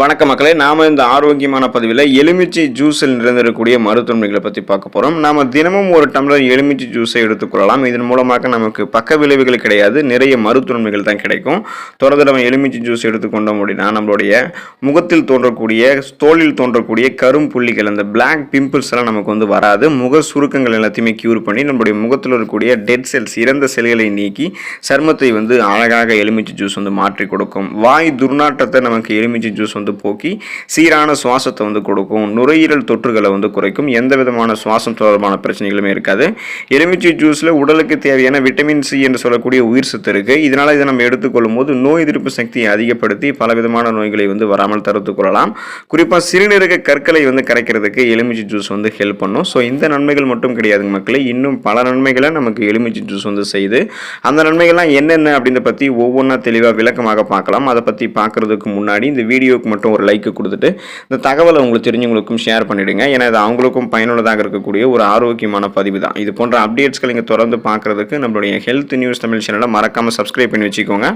வணக்க மக்களே நாம இந்த ஆரோக்கியமான பதிவில் எலுமிச்சை ஜூஸில் நிறைந்திருக்கக்கூடிய மருத்துவமனைகளை பற்றி பார்க்க போகிறோம் நாம தினமும் ஒரு டம்ளர் எலுமிச்சை ஜூஸை எடுத்துக்கொள்ளலாம் இதன் மூலமாக நமக்கு பக்க விளைவுகள் கிடையாது நிறைய மருத்துவமனைகள் தான் கிடைக்கும். தொடர்ந்து நம்ம எலுமிச்சை ஜூஸ் எடுத்துக்கொண்டோம் அப்படின்னா நம்மளுடைய முகத்தில் தோன்றக்கூடிய தோலில் தோன்றக்கூடிய கரும் புள்ளிகள் அந்த பிளாக் பிம்பிள்ஸ் எல்லாம் நமக்கு வந்து வராது. முக சுருக்கங்கள் எல்லாத்தையுமே க்யூர் பண்ணி நம்மளுடைய முகத்தில் இருக்கக்கூடிய டெட் செல்ஸ் இறந்த செல்களை நீக்கி சர்மத்தை வந்து அழகாக எலுமிச்சை ஜூஸ் வந்து மாற்றி கொடுக்கும். வாய் துர்நாற்றத்தை நமக்கு எலுமிச்சை ஜூஸ் வந்து போக்கி சீரான சுவாசத்தை வந்து கொடுக்கும். நுரையீரல் தொற்றுகளை வந்து குறைக்கும். எந்த விதமான சுவாசம் தொடர்பான பிரச்சனைகளுமே இருக்காது. எலுமிச்சை ஜூஸில் உடலுக்கு தேவையான விட்டமின் சி என்று சொல்லக்கூடிய உயிர் சத்து இருக்குது இதனால் இதை நம்ம எடுத்துக்கொள்ளும் போது நோய் எதிர்ப்பு சக்தியை அதிகப்படுத்தி பல விதமான நோய்களை வந்து வராமல் தடுத்துக் கொள்ளலாம். குறிப்பாக சிறுநீரக கற்களை வந்து கரைக்கிறதுக்கு எலுமிச்சை ஜூஸ் வந்து ஹெல்ப் பண்ணும். ஸோ இந்த நன்மைகள் மட்டும் கிடையாதுங்க மக்களே. இன்னும் பல நன்மைகளை நமக்கு எலுமிச்சை ஜூஸ் வந்து செய்து அந்த நன்மைகள்லாம் என்னென்ன அப்படின்றத பற்றி ஒவ்வொன்றா தெளிவாக விளக்கமாக பார்க்கலாம். அதை பற்றி பார்க்குறதுக்கு முன்னாடி இந்த வீடியோவுக்கு மட்டும் ஒரு லைக் கொடுத்துட்டு இந்த தகவலை உங்களுக்கு தெரிஞ்சவங்களுக்கும் ஷேர் பண்ணிவிடுங்க ஏன்னா இது அவங்களுக்கும் பயனுள்ளதாக இருக்கக்கூடிய ஒரு ஆரோக்கியமான பதிவு தான். இது போன்ற அப்டேட்ஸ்களை நீங்கள் தொடர்ந்து பார்க்குறதுக்கு நம்மளுடைய ஹெல்த் நியூஸ் தமிழ் சேனலை மறக்காமல் சப்ஸ்கிரைப் பண்ணி வச்சுக்கோங்க.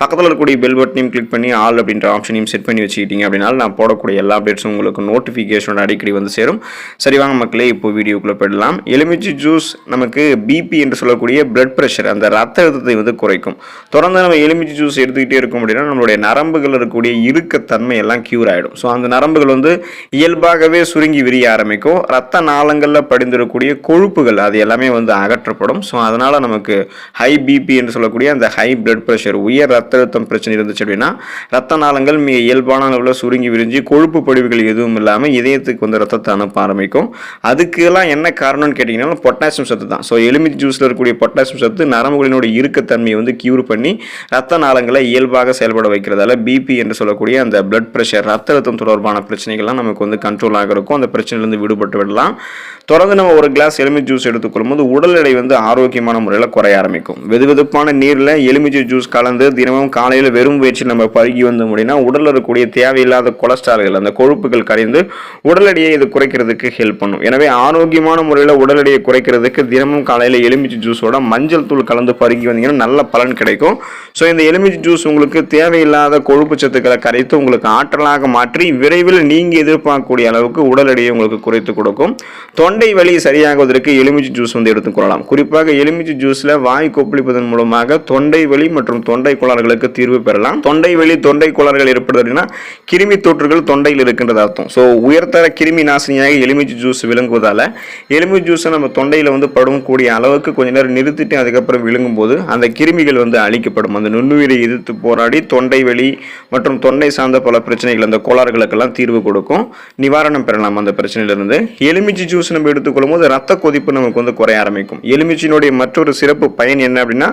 பக்கத்தில் இருக்கக்கூடிய பெல் பட்டனையும் கிளிக் பண்ணி ஆல் அப்படின்ற ஆப்ஷனையும் செட் பண்ணி வச்சுக்கிட்டீங்க அப்படின்னா நான் போடக்கூடிய எல்லா அப்டேட்ஸும் உங்களுக்கு நோட்டிஃபிகேஷனோட அடிக்கடி வந்து சேரும். சரி வாங்க மக்களே இப்போ வீடியோக்குள்ளே போயிடலாம். எலுமிச்சி ஜூஸ் நமக்கு பிபி என்று சொல்லக்கூடிய பிளட் ப்ரெஷர் அந்த ரத்த அழுத்தத்தை வந்து குறைக்கும். தொடர்ந்து நம்ம எலுமிச்சை ஜூஸ் எடுத்துக்கிட்டே இருக்கும் அப்படின்னா நம்மளுடைய நரம்புகள் இருக்கக்கூடிய இறுக்கத்தன்மை எல்லாம் கியூர் ஆகிடும் ஸோ அந்த நரம்புகள் வந்து இயல்பாகவே சுருங்கி விரிய ஆரம்பிக்கும். ரத்த நாளங்களில் படிந்திருக்கக்கூடிய கொழுப்புகள் அது எல்லாமே வந்து அகற்றப்படும். ஸோ அதனால் நமக்கு ஹை பிபி என்று சொல்லக்கூடிய அந்த ஹை பிளட் ப்ரெஷர் உயர் ரத்த அழுத்தம் பிரச்சனை இருந்துச்சு அப்படின்னா ரத்த நாளங்கள் மிக இயல்பான அளவில் சுருங்கி விரிஞ்சு கொழுப்பு படிவுகள் எதுவும் இல்லாமல் இதயத்துக்கு வந்து ரத்தத்தை அனுப்ப ஆரம்பிக்கும். அதுக்கெல்லாம் என்ன காரணம்னு கேட்டிங்கன்னா பொட்டாசியம் சத்து தான். ஸோ எலுமிச்சை ஜூஸில் இருக்கக்கூடிய பொட்டாசியம் சத்து நரம்புகளினுடைய இறுக்கத்தன்மையை வந்து கியூர் பண்ணி ரத்த நாளங்களை இயல்பாக செயல்பட வைக்கிறதால பிபி என்று சொல்லக்கூடிய அந்த பிளட் ப்ரெஷர் ரத்த அழுத்தம் தொடர்பான பிரச்சனைகள்லாம் நமக்கு வந்து கண்ட்ரோல் ஆக இருக்கும். அந்த பிரச்சனையிலேருந்து விடுபட்டு விடலாம். தொடர்ந்து நம்ம ஒரு கிளாஸ் எலுமிச்சை ஜூஸ் எடுத்துக்கொள்ளும் போது உடல் எடை வந்து ஆரோக்கியமான முறையில் குறைய ஆரம்பிக்கும். வெதுவெதுப்பான நீரில் எலுமிச்சை ஜூஸ் கலந்து தினமும் காலையில் வெறும் வயிற்றில் நம்ம பருகி வந்து முடினா உடலில் இருக்கக்கூடிய தேவையில்லாத கொலஸ்ட்ரால்கள் அந்த கொழுப்புகள் கரைந்து உடல் எடையை இது குறைக்கிறதுக்கு ஹெல்ப் பண்ணும். எனவே ஆரோக்கியமான முறையில் உடல் எடையை குறைக்கிறதுக்கு தினமும் காலையில் எலுமிச்சை ஜூஸோட மஞ்சள் தூள் கலந்து பருகி வந்தீங்கன்னா நல்ல பலன் கிடைக்கும். ஸோ இந்த எலுமிச்சை ஜூஸ் உங்களுக்கு தேவையில்லாத கொழுப்பு சத்துக்களை கரைத்து உங்களுக்கு ஆற்றலாக மாற்றி விரைவில் நீங்கள் எதிர்பார்க்கக்கூடிய அளவுக்கு உடல் எடையை உங்களுக்கு குறைத்து கொடுக்கும். தொண்டை வலி சரியாகுவதற்கு எலுமிச்சை ஜூஸ் வந்து எடுத்துக்கொள்ளலாம் குறிப்பாக எலுமிச்சை ஜூஸில் வாய் கொப்பளிப்பதன் மூலமாக தொண்டை வலி மற்றும் தொண்டை கோளாறுகளுக்கு தீர்வு பெறலாம். தொண்டை வலி தொண்டை கோளாறுகள் ஏற்படுது அப்படின்னா கிருமி தொற்றுகள் தொண்டையில் இருக்கின்றது அர்த்தம். ஸோ உயர்தர கிருமி நாசினியாக எலுமிச்சை ஜூஸ் விளங்குவதால் எலுமிச்சை ஜூஸை நம்ம தொண்டையில் வந்து படும் கூடிய அளவுக்கு கொஞ்ச நேரம் நிறுத்திட்டு அதுக்கப்புறம் விழுங்கும் போது அந்த கிருமிகள் வந்து அழிக்கப்படும். அந்த நுண்ணுயிரை எதிர்த்து போராடி தொண்டை வலி மற்றும் தொண்டை சார்ந்த பல பிரச்சனைகள் அந்த கோளாறுகளுக்கெல்லாம் தீர்வு கொடுக்கும். நிவாரணம் பெறலாம் அந்த பிரச்சனையிலிருந்து. எலுமிச்சை ஜூஸ் நம்ம எடுத்துக்கொள்ளும் போது ரத்த கொதிப்பு நமக்கு வந்து குறைய ஆரம்பிக்கும். எலுமிச்சினுடைய மற்றொரு சிறப்பு பயன் என்ன அப்படின்னா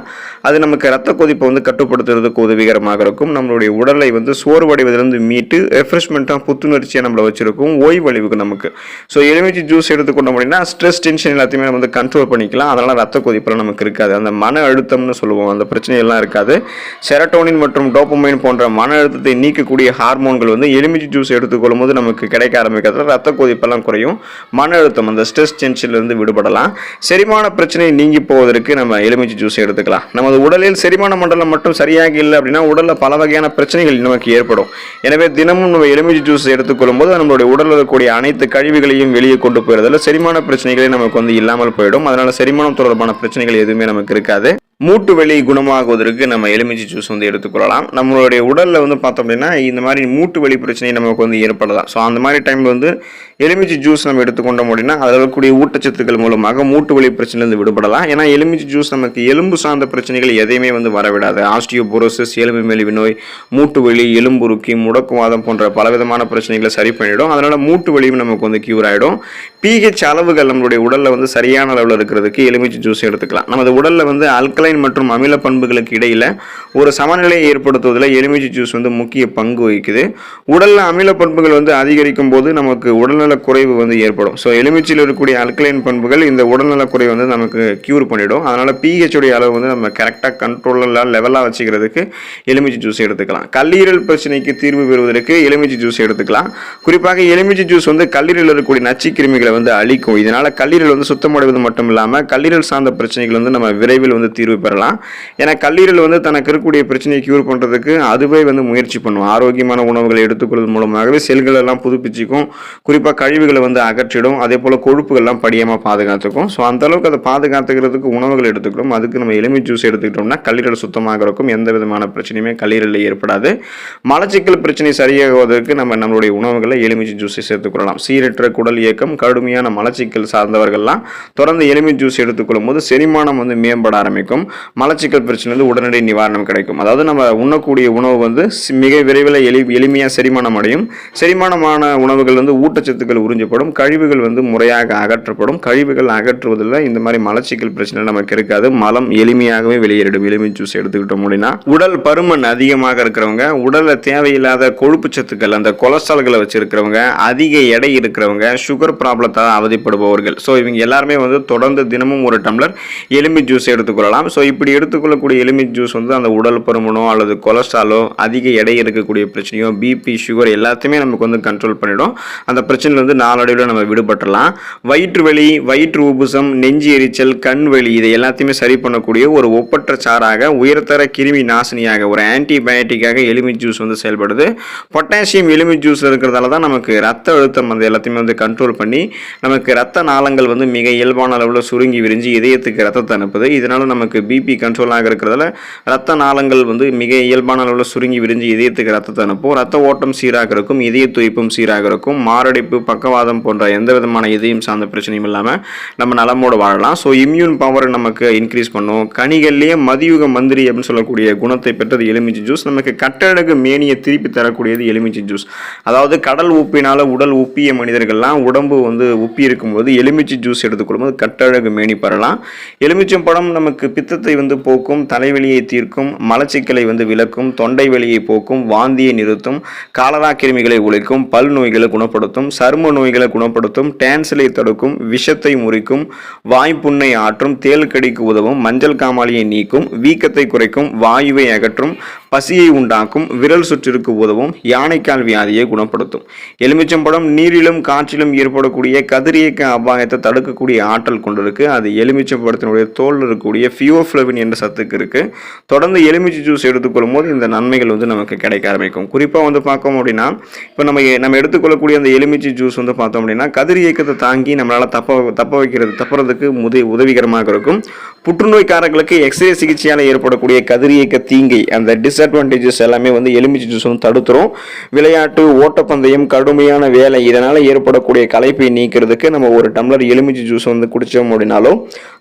அது நமக்கு ரத்த கொதிப்பை வந்து கட்டுப்படுத்துறதுக்கு உதவிகரமாக இருக்கும். நம்மளுடைய உடலை வந்து சோர்வடைவதிலிருந்து மீட்டு ரெஃப்ரெஷ்மெண்ட்டாக புத்துணர்ச்சியாக நம்மளை வச்சிருக்கும். ஓய்வழிவுக்கு நமக்கு. ஸோ எலுமிச்சை ஜூஸ் எடுத்துக்கொண்டோம் அப்படின்னா ஸ்ட்ரெஸ் டென்ஷன் எல்லாத்தையுமே நம்ம வந்து கண்ட்ரோல் பண்ணிக்கலாம். அதனால் ரத்த கொதிப்பெல்லாம் நமக்கு இருக்காது. அந்த மன அழுத்தம்னு சொல்லுவோம். அந்த பிரச்சனையெல்லாம் இருக்காது. செரட்டோனின் மற்றும் டோப்பமைன் போன்ற மன அழுத்தத்தை நீக்கக்கூடிய ஹார்மோன்கள் வந்து எலுமிச்சை ஜூஸ் எடுத்துக்கொள்ளும் போது நமக்கு கிடைக்க ஆரம்பிக்கிறதுல ரத்த கொதிப்பெல்லாம் குறையும் மன அழுத்தம் அந்த ஸ்ட்ரெஸ் டென்ஷன்லேருந்து விடுபடலாம். செரிமான பிரச்சனை நீங்கி போவதற்கு நம்ம எலுமிச்சை ஜூஸ் எடுத்துக்கலாம். நமது உடலில் செரிமான மண்டலம் மட்டும் சரியாக இல்லை அப்படின்னா உடலில் பல வகையான பிரச்சனைகள் நமக்கு ஏற்படும். எனவே தினமும் நம்ம எலுமிச்சை ஜூஸ் எடுத்துக்கொள்ளும் போது நம்மளுடைய உடலில் இருக்கக்கூடிய அனைத்து கழிவுகளையும் வெளியே கொண்டு போயிடுறதால செரிமான பிரச்சனைகளே நமக்கு வந்து இல்லாமல் போயிடும். அதனால் செரிமானம் தொடர்பான பிரச்சனைகள் எதுவுமே நமக்கு இருக்காது. மூட்டு வலி குணமாகுவதற்கு நம்ம எலுமிச்சை ஜூஸ் வந்து எடுத்துக்கொள்ளலாம். நம்மளுடைய உடலில் வந்து பார்த்தோம் அப்படின்னா இந்த மாதிரி மூட்டு வலி பிரச்சனை நமக்கு வந்து ஏற்படலாம். ஸோ அந்த மாதிரி டைமில் வந்து எலுமிச்சை ஜூஸ் நம்ம எடுத்துக்கொண்டோம் அப்படின்னா அதில் இருக்கக்கூடிய ஊட்டச்சத்துக்கள் மூலமாக மூட்டு வலி பிரச்சனையிலிருந்து விடுபடலாம். ஏன்னா எலுமிச்சை ஜூஸ் நமக்கு எலும்பு சார்ந்த பிரச்சனைகள் எதையுமே வந்து வரவிடாது. ஆஸ்டியோபோரோசிஸ் எலும்பு மெலிவு நோய் மூட்டு வலி எலும்புருக்கி முடக்குவாதம் போன்ற பலவிதமான பிரச்சனைகளை சரி பண்ணிவிடும் அதனால் மூட்டு வலியும் நமக்கு வந்து க்யூர் ஆகிடும் பிஹெச் அளவுகள் நம்மளுடைய உடலில் வந்து சரியான அளவில் இருக்கிறதுக்கு எலுமிச்சை ஜூஸ் எடுத்துக்கலாம். நமது உடலில் வந்து அல்கலைன் மற்றும் அமில பண்புகளுக்கு இடையில் ஒரு சமநிலையை ஏற்படுத்துவதில் எலுமிச்சை ஜூஸ் வந்து முக்கிய பங்கு வகிக்குது. உடலில் அமில பண்புகள் வந்து அதிகரிக்கும் போது நமக்கு உடல்நல உடல்நல குறைவு வந்து ஏற்படும். ஸோ எலுமிச்சியில் இருக்கக்கூடிய அல்கலைன் பண்புகள் இந்த உடல்நல குறைவு வந்து நமக்கு க்யூர் பண்ணிடும். அதனால் பிஹெச்சுடைய அளவு வந்து நம்ம கரெக்டாக கண்ட்ரோலாக லெவலாக வச்சுக்கிறதுக்கு எலுமிச்சை ஜூஸ் எடுத்துக்கலாம். கல்லீரல் பிரச்சனைக்கு தீர்வு பெறுவதற்கு எலுமிச்சை ஜூஸ் எடுத்துக்கலாம். குறிப்பாக எலுமிச்சை ஜூஸ் வந்து கல்லீரலில் இருக்கக்கூடிய நச்சு கிருமிகளை வந்து அழிக்கும். இதனால் கல்லீரல் வந்து சுத்தமடைவது மட்டும் இல்லாமல் கல்லீரல் சார்ந்த பிரச்சனைகள் வந்து நம்ம விரைவில் வந்து தீர்வு பெறலாம். ஏன்னா கல்லீரல் வந்து தனக்கு இருக்கக்கூடிய பிரச்சனையை க்யூர் பண்ணுறதுக்கு அதுவே வந்து முயற்சி பண்ணும். ஆரோக்கியமான உணவுகளை எடுத்துக்கொள்வது மூலமாகவே செல்கள் எல்லாம் புதுப்பிச்சுக்கும். குறிப்பாக கழிவுகளை வந்து அகற்றிடும். அதே போல் கொழுப்புகள்லாம் படியாமல் பாதுகாத்துக்கும். ஸோ அந்தளவுக்கு அதை பாதுகாத்துக்கிறதுக்கு உணவுகள் எடுத்துக்கணும் அதுக்கு நம்ம எலுமி ஜூஸ் எடுத்துக்கிட்டோம்னா கல்லீரல் சுத்தமாக இருக்கும். எந்த விதமான பிரச்சனையுமே கல்லீரலில் ஏற்படாது. மலச்சிக்கல் பிரச்சனை சரியாகுவதற்கு நம்ம நம்மளுடைய உணவுகளை எலுமிச்சை ஜூஸை சேர்த்துக்கொள்ளலாம் சீரற்ற குடல் இயக்கம் கடுமையான மலச்சிக்கல் சார்ந்தவர்கள்லாம் தொடர்ந்து எலுமி ஜூஸ் எடுத்துக்கொள்ளும் போது செரிமானம் வந்து மேம்பட ஆரம்பிக்கும். மலச்சிக்கல் பிரச்சனை வந்து உடனடி நிவாரணம் கிடைக்கும். அதாவது நம்ம உண்ணக்கூடிய உணவு வந்து மிக விரைவில் எளி எளிமையாக செரிமானம் அடையும். செரிமானமான உணவுகள் வந்து ஊட்டச்சத்து சத்துக்கள் உறிஞ்சப்படும் கழிவுகள் வந்து முறையாக அகற்றப்படும். கழிவுகள் அகற்றுவதில் இந்த மாதிரி மலச்சிக்கல் பிரச்சனை நமக்கு இருக்காது. மலம் எளிமையாகவே வெளியேறிடும். எலுமி ஜூஸ் எடுத்துக்கிட்டோம் அப்படின்னா உடல் பருமன் அதிகமாக இருக்கிறவங்க உடலில் தேவையில்லாத கொழுப்பு சத்துக்கள் அந்த கொலஸ்ட்ரால்களை வச்சிருக்கிறவங்க அதிக எடை இருக்கிறவங்க சுகர் ப்ராப்ளத்தால் அவதிப்படுபவர்கள். ஸோ இவங்க எல்லாருமே வந்து தொடர்ந்து தினமும் ஒரு டம்ளர் எலும்பி ஜூஸ் எடுத்துக்கொள்ளலாம். ஸோ இப்படி எடுத்துக்கொள்ளக்கூடிய எலும்பி ஜூஸ் வந்து அந்த உடல் பருமனோ அல்லது கொலஸ்ட்ராலோ அதிக எடை இருக்கக்கூடிய பிரச்சனையோ பிபி சுகர் எல்லாத்தையுமே நமக்கு வந்து கண்ட்ரோல் பண்ணிடும். அந்த பிரச்சனை பிரச்சனையிலேருந்து நாளடைவில் நம்ம விடுபட்டலாம் வயிற்று வலி வயிற்று உபுசம் நெஞ்சு எரிச்சல் கண் வலி இதை எல்லாத்தையுமே சரி பண்ணக்கூடிய ஒரு ஒப்பற்ற சாராக உயர்தர கிருமி நாசினியாக ஒரு ஆன்டிபயோட்டிக்காக எலுமி ஜூஸ் வந்து செயல்படுது. பொட்டாசியம் எலுமி ஜூஸ் இருக்கிறதால தான் நமக்கு ரத்த அழுத்தம் அந்த எல்லாத்தையுமே வந்து கண்ட்ரோல் பண்ணி நமக்கு ரத்த நாளங்கள் வந்து மிக இயல்பான அளவில் சுருங்கி விரிஞ்சு இதயத்துக்கு ரத்தத்தை அனுப்புது. இதனால் நமக்கு பிபி கண்ட்ரோலாக இருக்கிறதால ரத்த நாளங்கள் வந்து மிக இயல்பான அளவில் சுருங்கி விரிஞ்சு இதயத்துக்கு ரத்தத்தை அனுப்பும். ரத்த ஓட்டம் சீராக இருக்கும் இதய துய்ப்பும் சீராக இருக்கும் மாரடைப்பு பக்கவாதம் போன்ற எந்த விதமான இதயம் சார்ந்த பிரச்சனையும் இல்லாமல் நம்ம நலமோடு வாழலாம். ஸோ இம்யூன் பவர் நமக்கு இன்க்ரீஸ் பண்ணும். கனிகள்லேயே மதியுக மந்திரி அப்படின்னு சொல்லக்கூடிய குணத்தை பெற்றது எலுமிச்சை ஜூஸ் நமக்கு கட்டழகு மேனியை திருப்பி தரக்கூடியது எலுமிச்சை ஜூஸ் அதாவது கடல் உப்பினால் உடல் உப்பிய மனிதர்கள்லாம் உடம்பு வந்து உப்பி இருக்கும்போது எலுமிச்சை ஜூஸ் எடுத்துக்கொள்ளும்போது கட்டழகு மேனி பெறலாம். எலுமிச்சம் பழம் நமக்கு பித்தத்தை வந்து போக்கும் தலைவலியை தீர்க்கும் மலச்சிக்கலை வந்து விளக்கும் தொண்டை வலியை போக்கும் வாந்தியை நிறுத்தும் காலரா கிருமிகளை ஒழிக்கும் பல் நோய்களை குணப்படுத்தும் சர் சரும நோய்களை குணப்படுத்தும் டேன்சலை தடுக்கும் விஷத்தை முறிக்கும் வாய்ப்புண்ணை ஆற்றும் தேல் கடிக்கு உதவும் மஞ்சள் காமாலியை நீக்கும் வீக்கத்தை குறைக்கும் வாயுவை அகற்றும் பசியை உண்டாக்கும் விரல் சுற்றிற்கு உதவும் யானைக்கால் வியாதியை குணப்படுத்தும். எலுமிச்சம்பழம் நீரிலும் காற்றிலும் ஏற்படக்கூடிய கதிரியக்க அபாயத்தை தடுக்கக்கூடிய ஆற்றல் கொண்டிருக்கு. அது எலுமிச்சம்பழத்தினுடைய தோல் இருக்கக்கூடிய ஃபியோஃப்ளவின் என்ற சத்துக்கு இருக்கு. தொடர்ந்து எலுமிச்சை ஜூஸ் எடுத்துக்கொள்ளும் போது இந்த நன்மைகள் வந்து நமக்கு கிடைக்க ஆரம்பிக்கும். குறிப்பாக வந்து பார்த்தோம் அப்படின்னா இப்போ நம்ம நம்ம எடுத்துக்கொள்ளக்கூடிய அந்த எலுமிச்சை ஜூஸ் வந்து பார்த்தோம் அப்படின்னா கதிரியக்கத்தை தாங்கி நம்மளால் தப்ப தப்ப வைக்கிறது தப்புறதுக்கு முதி உதவிகரமாக இருக்கும். புற்றுநோய்க்காரர்களுக்கு எக்ஸ்ரே சிகிச்சையால் ஏற்படக்கூடிய கதிரியக்க தீங்கை அந்த டிஸ் டிஸ்அட்வான்டேஜஸ் எல்லாமே வந்து எலுமிச்சை ஜூஸ் வந்து தடுத்துரும். விளையாட்டு ஓட்டப்பந்தயம் கடுமையான வேலை இதனால் ஏற்படக்கூடிய களைப்பை நீக்கிறதுக்கு நம்ம ஒரு டம்ளர் எலுமிச்சை ஜூஸ் வந்து குடித்தோம் அப்படின்னாலோ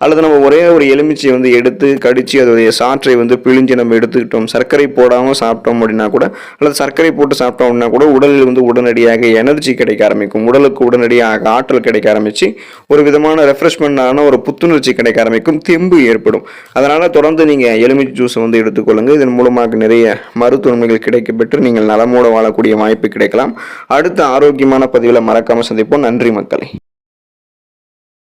அல்லது நம்ம ஒரே ஒரு எலுமிச்சை வந்து எடுத்து கடித்து அதோடைய சாற்றை வந்து பிழிஞ்சு நம்ம எடுத்துக்கிட்டோம். சர்க்கரை போடாமல் சாப்பிட்டோம் அப்படின்னா கூட அல்லது சர்க்கரை போட்டு சாப்பிட்டோம் அப்படின்னா கூட உடலில் வந்து உடனடியாக எனர்ஜி கிடைக்க ஆரம்பிக்கும். உடலுக்கு உடனடியாக ஆற்றல் கிடைக்க ஆரம்பிச்சு ஒரு விதமான ரெஃப்ரெஷ்மெண்டான ஒரு புத்துணர்ச்சி கிடைக்க ஆரம்பிக்கும். தெம்பு ஏற்படும். அதனால் தொடர்ந்து நீங்கள் எலுமிச்சை ஜூஸை வந்து எடுத்துக்கொள்ளுங்க. இதன் மூலமாக நிறைய மருத்துவமைகள் கிடைக்கப்பெற்று நீங்கள் நலமோடு வாழக்கூடிய வாய்ப்பு கிடைக்கலாம். அடுத்த ஆரோக்கியமான பதிவில் மறக்காமல் சந்திப்போம். நன்றி மக்களை.